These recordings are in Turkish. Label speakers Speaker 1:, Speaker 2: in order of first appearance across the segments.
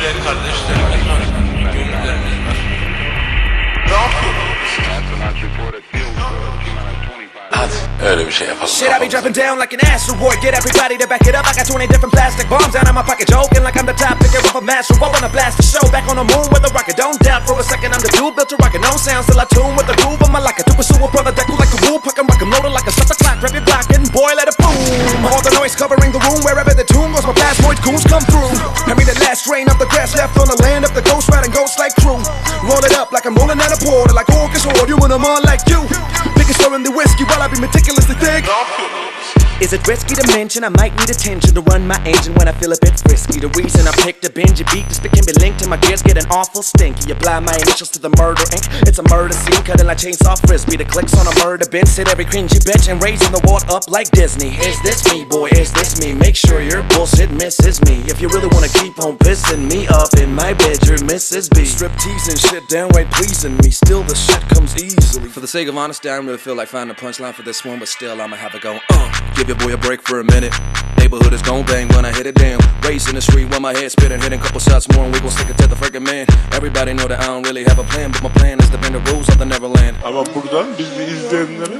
Speaker 1: ile kardeşlerimiz var. Gönüllerimiz var. Ne yapıyorsunuz?
Speaker 2: Öyle bir şey yapalım.
Speaker 3: Shit, I be dropping down like an asteroid. Get everybody to back it up. I got 20 different plastic bombs out in my pocket, joking like I'm the top picker of a master. I wanna blast the show back on the moon with a rocket. Don't doubt for a second, I'm the dude built to rocket. No sound still I tune with the groove of my locker. To pursue a brother that cool like a rule. Puck 'em, rock 'em, loaded like a shot the clock. Grab your block and boy, let it boom. All the noise covering the room wherever the tune goes. My plasmoid goons come through. Hand me the last strain of the grass left on the land of the ghost riding ghost like crew. Roll it up like I'm rolling out a portal, like Orcus or you and I'm on like you. Stir in the whiskey while I be meticulously thick. Is it risky to mention I might need attention to run my engine when I feel a bit frisky? The reason I picked a binge beat this bit can be linked to my gears getting awful stinky. Apply my initials to the murder ink. It's a murder scene, cutting like chainsaw frisbee. The clicks on a murder bin, sit every cringy bitch and raising the wart up like Disney. Is this me, boy? Is this me? Make sure your bullshit misses me. If you really wanna keep on pissing me up in my bed, you're Mrs. B. Strip teasing shit downright pleasing me. Still the shit comes easily. For the sake of honesty, I don't really feel like finding a punchline for this one, but still I'ma have it go. Uh, give your boy a break for a minute. Neighborhood is gon' bang when I hit it down. Race in the street with my head spitting, hitting couple shots more, and we gon' stick it to the freaking man. Everybody know that I don't really have a plan, but my plan is to bend the rules of the Neverland.
Speaker 4: Ama buradan bizi izleyenlere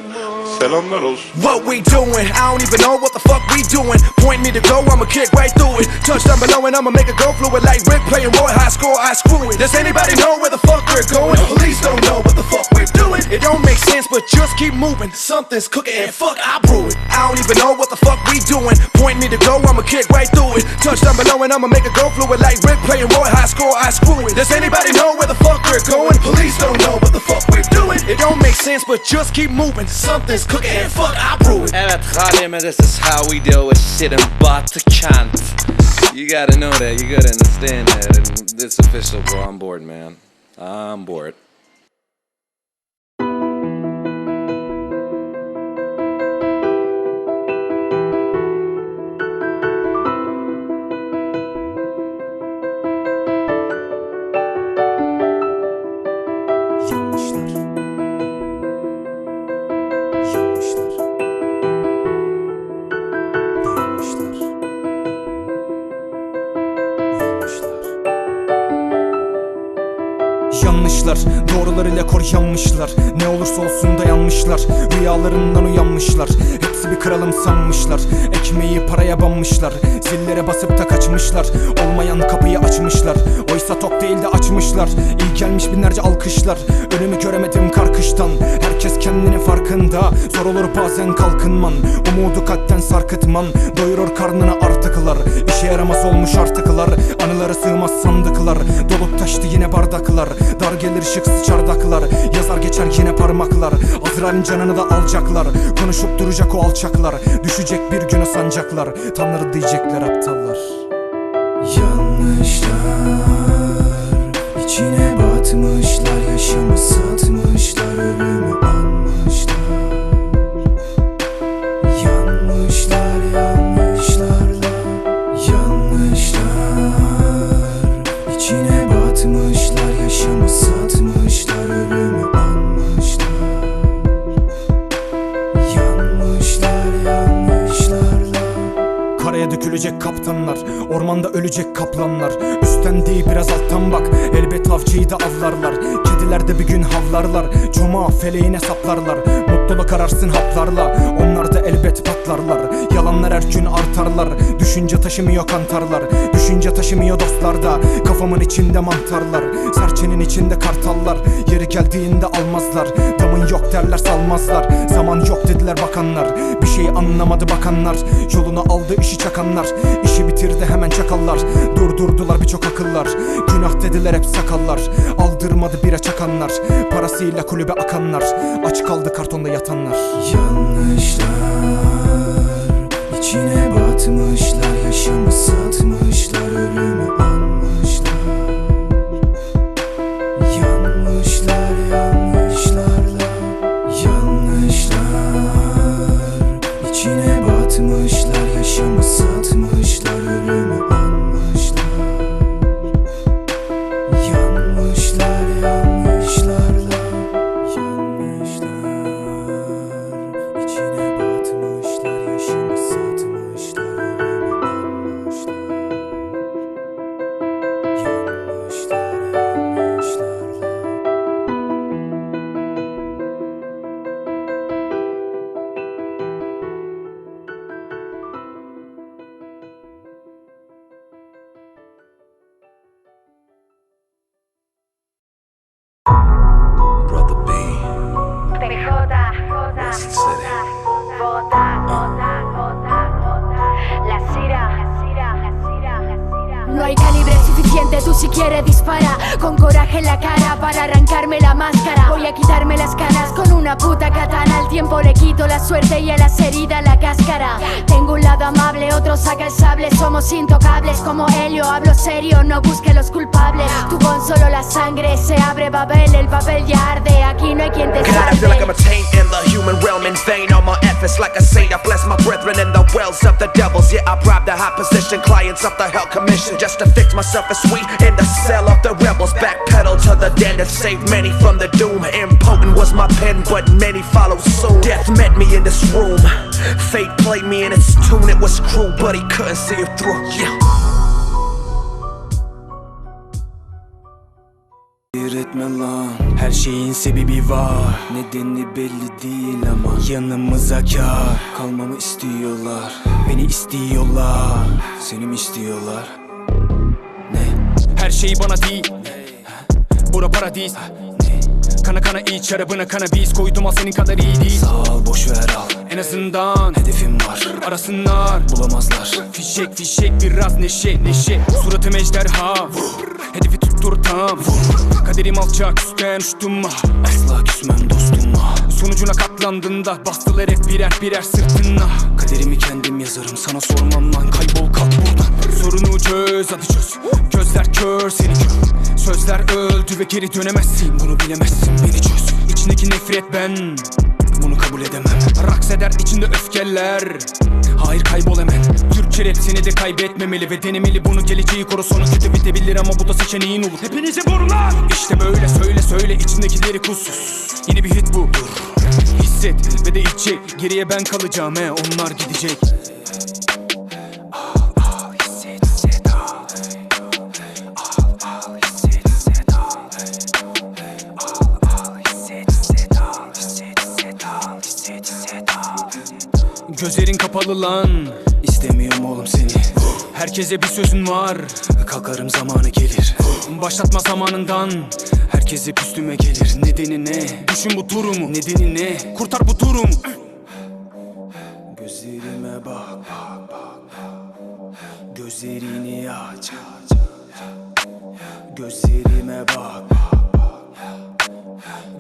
Speaker 3: What we doing? I don't even know what the fuck we doing. Point me to go, I'ma kick right through it. Touchdown below and I'ma make it go fluid like Rick playing Roy High score, I screw it. Does anybody know where the fuck we're going? Police don't know what the fuck we're doing. It don't make sense, but just keep moving. Something's cooking and fuck, I brew it. I don't even know what the fuck we doing. Point me to go, I'ma kick right through it. Touchdown below and I'ma make it go fluid like Rick playing Roy High score, I screw it. Does anybody know where the fuck we're going? Police don't know what the fuck we're doing. It don't make sense, but just keep moving. Something's cooking and fuck, I brew it.
Speaker 5: Evet Halim, this is how we deal with shit and in Bata Kant. You gotta know that, you gotta understand that, and it's official, bro. I'm bored, man. I'm bored.
Speaker 6: Yanlışlar Doğrularıyla kor yanmışlar. Ne olursa olsun dayanmışlar. Rüyalarından uyanmışlar. Hepsi bir kralım sanmışlar. Ekmeği paraya banmışlar. Zillere basıp da kaçmışlar. Olmayan kapıyı açmışlar. Oysa tok değil de açmışlar. İyi gelmiş binlerce alkışlar. Önümü göremedim karkıştan. Herkes kendini farkında. Zor olur bazen kalkınman. Umudu kalpten sarkıtman. Doyurur karnını artıklar. İşe yaramaz olmuş artıklar. Anılara sığmaz sandıklar. Dolup taştı yine bardaklar. Dar gelir şıksız çardaklar Yazar geçer yine parmaklar. Azrail'in canını da alacaklar. Konuşup duracak o alçaklar. Düşecek bir gün o sancaklar. Tanrı diyecekler aptallar. Yanlışlar içine batmışlar Yaşamı satmışlar Ölümü anmışlar Dökülecek kaptanlar Ormanda ölecek kaplanlar. Üstten değil biraz alttan bak. Elbet avcıyı da avlarlar. Kediler de bir gün havlarlar. Cuma feleğine saplarlar. Mutluluk ararsın haplarla. Onlar da elbet patlarlar. Yalanlar her gün artarlar. Düşünce taşımıyor kantarlar. Düşünce taşımıyor dostlar da Kafamın içinde mantarlar. Serçenin içinde kartallar. Yeri geldiğinde almazlar. Damın yok derler salmazlar. Zaman yok dediler bakanlar. Bir şey anlamadı bakanlar. Yolunu aldı işi çakanlar. İşi bitirdi hemen çakallar. Durdurdular birçok akıllar. Günah dediler hep sakallar. Aldırmadı bire çakanlar. Parasıyla kulübe akanlar. Aç kaldı kartonda yatanlar. Yanlışlar içine batmışlar Yaşamı satmışlar Ölümü anmışlar
Speaker 7: dispara Con coraje en la cara para arrancarme la máscara. Voy a quitarme las canas con una puta katana. Al tiempo le quito la suerte y a las heridas la cáscara. Tengo un lado amable, otro saca el sable. Somos intocables como Helio, hablo serio, no busque los culpables. Tú con solo la sangre se abre Babel, el papel ya arde. Aquí no hay quien te salve
Speaker 3: the human realm in vain. All my efforts, like a saint, I bless my brethren in the wells of the devils. Yeah, I bribe the high position clients of the hell commission just to fix myself a sweet in the cell of the rebels. Backpedal to the den that saved many from the doom. Impotent was my pen, but many followed soon. Death met me in this room. Fate played me in its tune. It was cruel, but he couldn't see it through. Yeah.
Speaker 6: Etme lan. Her şeyin sebebi var. Nedeni belli değil ama Yanımıza kar. Kalmamı istiyorlar. Beni istiyorlar. Seni mi istiyorlar? Ne? Her şey bana değil. Bura paradis Kana kana iç şarabına kanabis. Koydum al senin kadar iyi değil. Sağ ol boş ver al. En azından hedefim var. Arasınlar. Bulamazlar. Fişek fişek biraz neşe neşe. Suratım ejderha. Hedefi tam Kaderim alçak üstten uçtum Asla küsmem dostuma. Sonucuna katlandığında bastılar hep birer birer sırtına. Kaderimi kendim yazarım sana sormam lan. Kaybol kalk buradan. Sorunu çöz hadi çöz. Gözler kör seni kör. Sözler öldü ve geri dönemezsin. Bunu bilemezsin beni çöz. İçindeki nefret ben kabul edemem. Raks eder içinde öfkeler. Hayır kaybol hemen. Türkçe rap seni de kaybetmemeli Ve denemeli. Bunu geleceği koru sonu kötü bitebilir Ama bu da seçeneğin olur. Hepinize borular İşte böyle söyle söyle içindekileri kus. Yeni bir hit bu Hisset ve de içecek Geriye ben kalacağım he onlar gidecek Gözlerin kapalı lan. İstemiyorum oğlum seni. Herkese bir sözün var. Kalkarım zamanı gelir. Başlatma zamanından. Herkese üstüme gelir. Nedeni ne? Düşün bu durumu. Nedeni ne? Kurtar bu durumu. Gözlerime bak bak bak Gözlerini aç. Gözlerime bak bak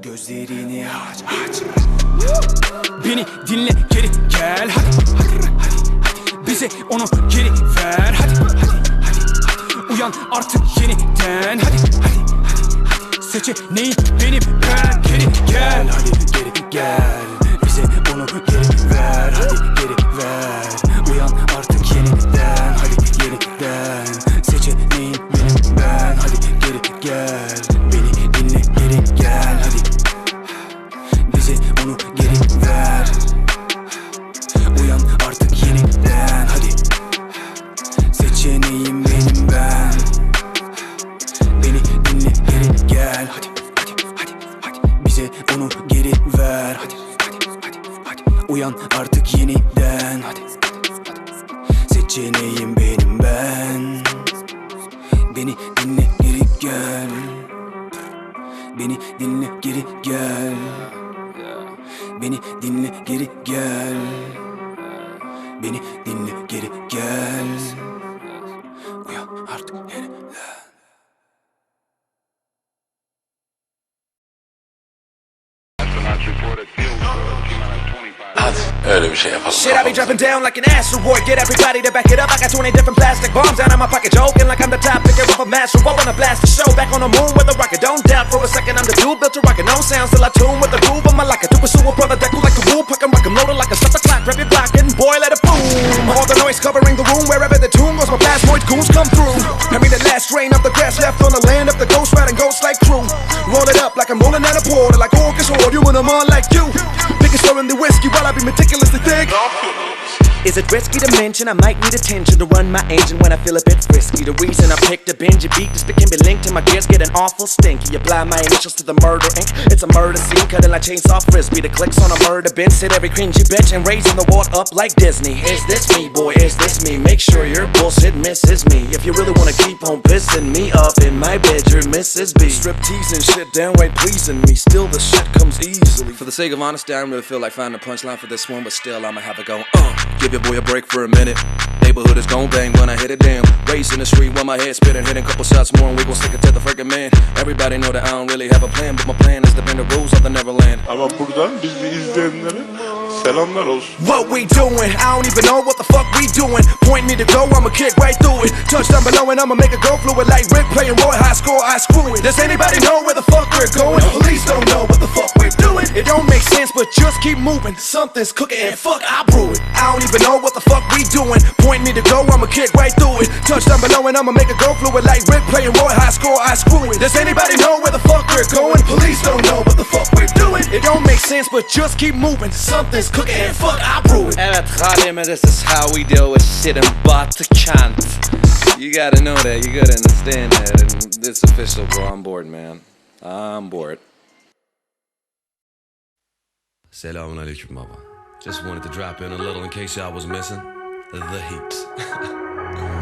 Speaker 6: Gözlerini aç aç Beni dinle geri gel. Hadi hadi hadi bize onu geri ver. Hadi hadi hadi uyan artık yeniden. Hadi hadi hadi hadi. Seçeneğin benim ben geri gel. Hadi geri gel. Bize onu geri ver. Hadi geri ver. Uyan bize geri gel. Beni dinle geri gel. Uyan artık
Speaker 2: öyle bir şey yapalım.
Speaker 3: Shit, I be dropping down like an asteroid. Get everybody to back it up. I got 20 different plastic bombs out in my pocket, joking like I'm the top picker of a master. I wanna blast the show back on the moon with a rocket. Don't doubt for a second, I'm the dude built to rocket. No sound, still I tune with the groove of my like a pursue a brother that cool like a woo. Puck 'em, rock 'em, loaded like a stop the clock. Grab your block and boy, let it boom. All the noise covering the room wherever the tune goes. My plasmoid goons come through. I mean the last strain of the grass left on the land of the ghost riding ghosts like crew. Roll it up like I'm rolling out a portal, like Orcus or you when I'm on like you. In the whiskey while I be meticulously thick. Is it risky to mention I might need attention to run my engine when I feel a bit frisky? The reason I picked a Benji beat this can be linked to my gears getting awful stinky. Apply my initials to the murder ink. It's a murder scene, cutting like chainsaw frisbee. The clicks on a murder bin, sit every cringy bitch and raising the wall up like Disney. Is this me, boy? Is this me? Make sure your bullshit misses me. If you really wanna keep on pissing me up in my bedroom, Mrs. B. Strip teasing shit downright pleasing me. Still the shit comes easily.
Speaker 5: For the sake of honesty, I don't really feel like finding a punchline for this one, but still I'ma have to go, uh. Give you
Speaker 3: boy a break for a minute. Neighborhood is gon' bang when I hit it down. Race in the street while my head spinning, hitting couple shots more, and we gon' stick it to the freaking man. Everybody know that I don't really have a plan, but my plan is to bend the rules of the Neverland.
Speaker 4: Ama buradan bizi izleyenlere selamlar olsun.
Speaker 3: What we doing? I don't even know what the fuck we doing. Point me to go, I'ma kick right through it. Touchdown below and I'ma make it go fluid like Rick playing Roy High score, I screw it. Does anybody know where the fuck we're going? Police don't know what the fuck we're doing. It don't make sense, but just keep moving. Something's cooking and fuck, I brew it. I don't even know what the fuck we doing. Point me to go, I'ma kick right through it. Touchdown below and I'ma make it go fluid like Rick playing Roy High score, I screw it. Does anybody know where the fuck we're going? Police don't know what the fuck we're doing. It don't make sense, but just keep moving. Something's cooking and fuck, I brew it.
Speaker 5: Evet Halime this is how we deal with shit and in to chant. You gotta know that, you gotta understand that. And this official, bro, I'm bored, man. I'm bored.
Speaker 8: Selamun aleyküm baba. Just wanted to drop in a little in case y'all was missing. The heat.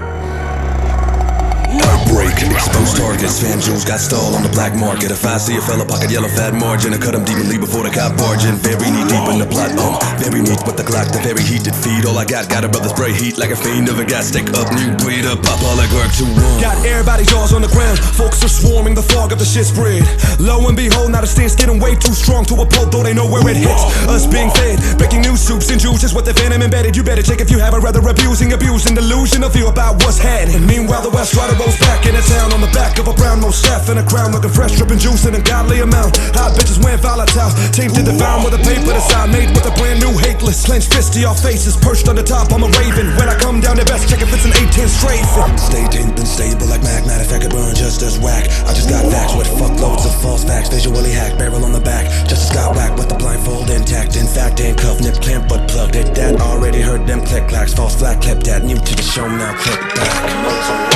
Speaker 9: Break, exposed targets, fan jewels got stole on the black market. If I see a fella pocket yellow fat margin, I cut him deep and leave before the cop barging. Very knee deep in the plot, um, very neat with the Glock, the very heat heated feed. All I got, got a brother spray heat like a fiend of a gas stick up, new breed up, pop all like work too warm.
Speaker 3: Got everybody jaws on the ground. Folks are swarming, the fog of the shit spread. Lo and behold, now the stance getting way too strong to a pole, though they know where it hits. Us being fed, breaking news soups and juices with the venom embedded. You better check if you have a rather abusing, abusing delusion of view about what's. And meanwhile, the West Rider rolls back in a town on the back of a brown nose staff and a crown looking fresh, dripping juice in a godly amount. Hot bitches wearing volatile, tainted the found with a paper to sign, made with a brand new hateless. Clenched fist to your faces, perched on the top, I'm a raven. When I come down, the best check if it's an 810 straight.
Speaker 9: Stay deep and stable like Mac. Matter of fact, I burn just as whack. I just got facts with fuckloads of false facts. Visually hacked, barrel on the back. Just got whack with the blindfold intact. In fact, handcuffed, nip clamp, but plugged it. That already heard them click clacks. False flat clip that new to the show now. Click back.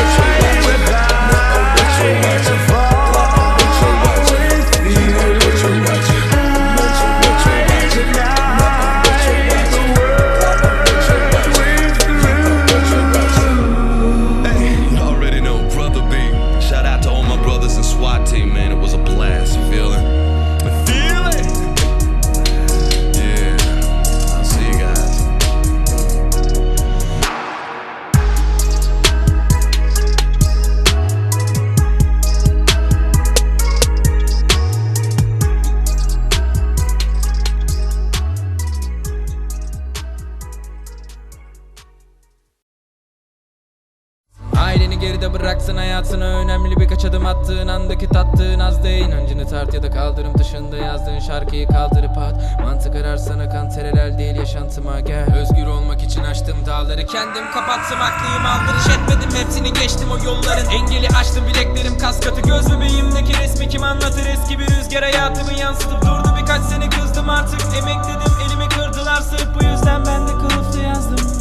Speaker 10: Attığın andaki tattığın az değil. İnancını tart ya da kaldırım dışında yazdığın şarkıyı kaldırıp at. Mantık ararsan akan tereler değil yaşantıma gel Özgür olmak için açtım dağları. Kendim kapattım aklıyım aldırış etmedim. Hepsini geçtim o yolların. Engeli açtım bileklerim kas katı. Göz bebeğimdeki resmi kim anlatır? Eski bir rüzgar hayatımı yansıtıp durdu. Birkaç sene kızdım artık. Emekledim elimi kırdılar. Sırf bu yüzden ben de kılıflı yazdım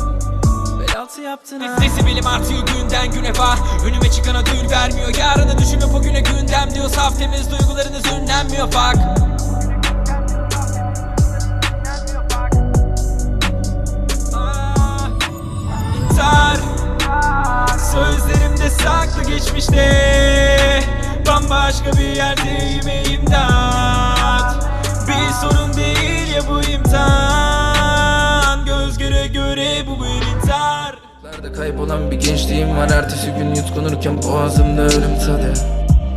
Speaker 10: yaptın ha? Sesi bilim artıyor günden güne bak Önüme çıkan ödül vermiyor. Yarını düşünüp o güne gündem diyor. Saf temiz duygularınız ünlenmiyor bak. Ah, İntihar. Sözlerimde saklı geçmişte. Bambaşka bir yerdeyim imdat Bir sorun değil ya bu imtihan. Göz göre göre bu bir intihar Larda kaybolan bir gençliğim var. Ertesi gün yutkunurken boğazımda ölüm tadı.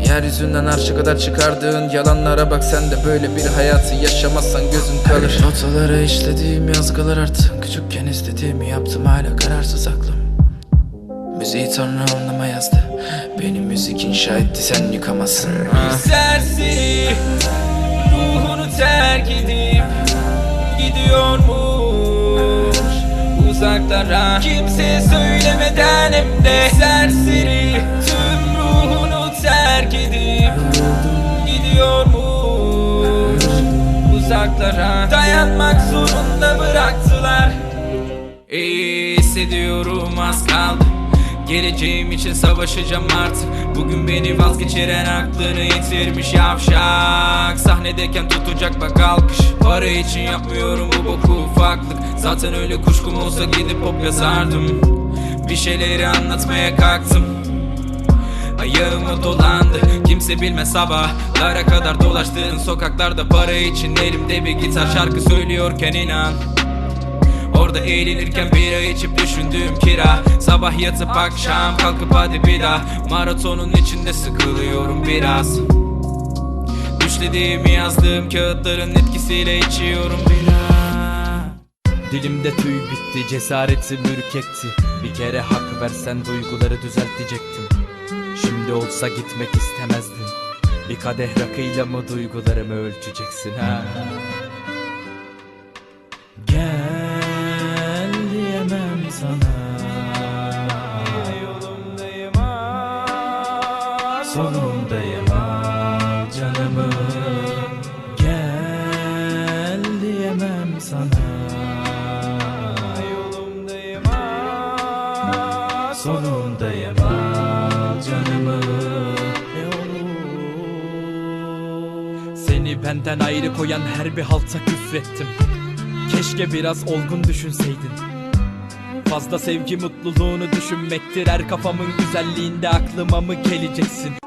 Speaker 10: Yeryüzünden arşa kadar çıkardığın yalanlara bak. Sen de böyle bir hayatı yaşamazsan gözün kalır. Notalara işlediğim yazgılar artık Küçükken istediğimi yaptım. Hala kararsız aklım. Müziği Tanrı anlama yazdı. Beni müzik inşa etti sen yıkamazsın Serseri Ruhunu terk edip Gidiyormuş Uzaklara. Kimse söylemeden hem de Serseri. Tüm ruhunu terk edip Gidiyormuş Uzaklara. Dayanmak zorunda bıraktılar. İyi hissediyorum az kaldı Geleceğim için savaşacağım artık. Bugün beni vazgeçiren aklını yitirmiş yavşak. Sahnedeyken tutacak bak alkış. Para için yapmıyorum bu boku ufaklık. Zaten öyle kuşkum olsa gidip pop yazardım. Bir şeyleri anlatmaya kalktım. Ayağıma dolandı. Kimse bilmez sabahlara kadar dolaştığın sokaklarda Para için elimde bir gitar şarkı söylüyorken inan Orada eğlenirken bira içip düşündüğüm kira. Sabah yatıp akşam kalkıp hadi bir daha. Maratonun içinde sıkılıyorum biraz. Düşlediğimi yazdığım kağıtların etkisiyle içiyorum bira.
Speaker 11: Dilimde tüy bitti cesaretim ürketti. Bir kere hak versen duyguları düzeltecektim. Şimdi olsa gitmek istemezdim. Bir kadeh rakıyla mı duygularımı ölçeceksin ha Seni benden ayrı koyan her bir halta küfrettim. Keşke biraz olgun düşünseydin. Fazla sevgi mutluluğunu düşünmektir. Her kafamın güzelliğinde aklıma mı geleceksin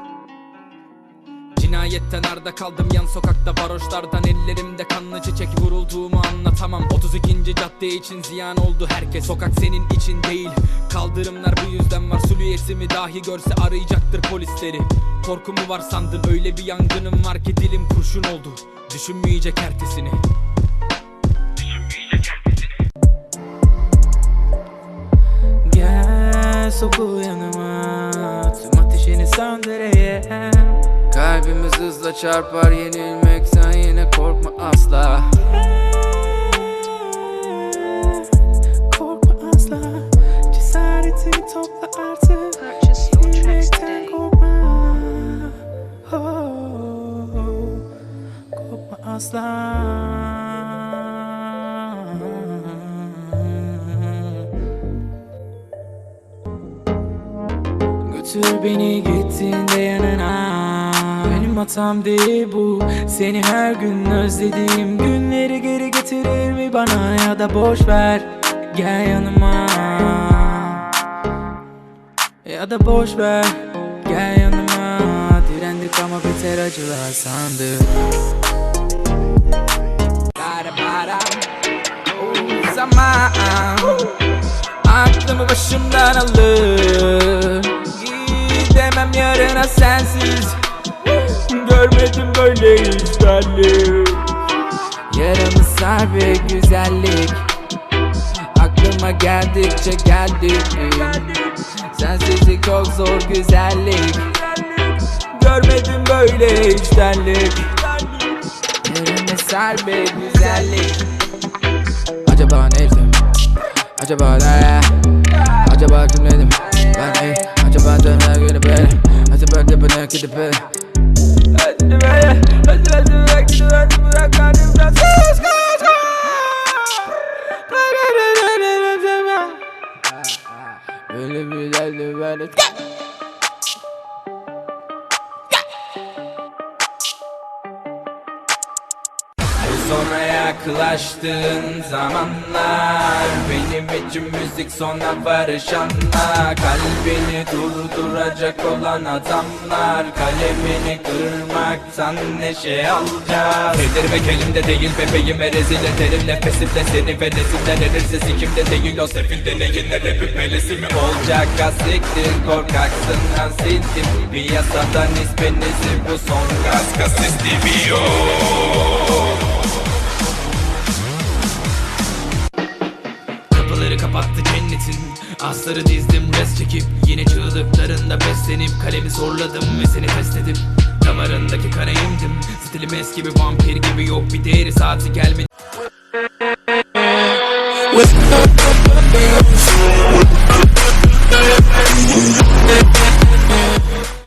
Speaker 10: Cinayetten arda kaldım yan sokakta varoşlardan Ellerimde kanlı çiçek vurulduğumu anlatamam. 32. cadde için ziyan oldu herkes Sokak senin için değil. Kaldırımlar bu yüzden var Süliyesimi dahi görse arayacaktır polisleri. Korku mu var sandın öyle bir yangınım var ki dilim kurşun oldu. Düşünmeyecek ertesini. Gel soku yanıma Tüm ateşini söndüreyim Kalbimiz hızla çarpar yenilmekten yine korkma asla. Korkma asla Cesaretini topla artık. Yenilmekten korkma. Oh, Korkma asla. Götür beni gittiğinde yanına Benim hatam değil bu. Seni her gün özlediğim günleri geri getirir mi bana Ya da boş ver. Gel yanıma. Ya da boş ver. Gel yanıma. Direndik ama biter acılar sandık zaman Aklımı başımdan alır. Gidemem yarına sensiz Görmedim böyle işlerlik Yaramı sar ve güzellik. Aklıma geldikçe geldik. Sensizlik çok zor güzellik. Görmedim böyle işlerlik Yaramı sar ve güzellik. Acaba neydim? Acaba ne? Acaba kimledim? Ben ey Acaba döner günü böyle. Acaba ne gidip böyle Hadi böyle Sonra yaklaştığın zamanlar Benim için müzik sona varışanlar Kalbini durduracak olan adamlar Kalemini kırmaktan neşe alacak Delirmek elimde değil bebeğime rezil ederim. Nefesimle seni ve nesimden erirse sikimde değil O sefilde neyinle rapim melesi mi olacak? Asiktir korkaksın lan sildim Piyasadan isminizi bu son gaz gaz istemiyor kapattı cennetin. Asları dizdim res çekip Yine çığlıklarında beslenip Kalemi zorladım ve seni fesledim. Damarındaki kana indim Stilim eski bir vampir gibi yok bir değeri saati gelmedi.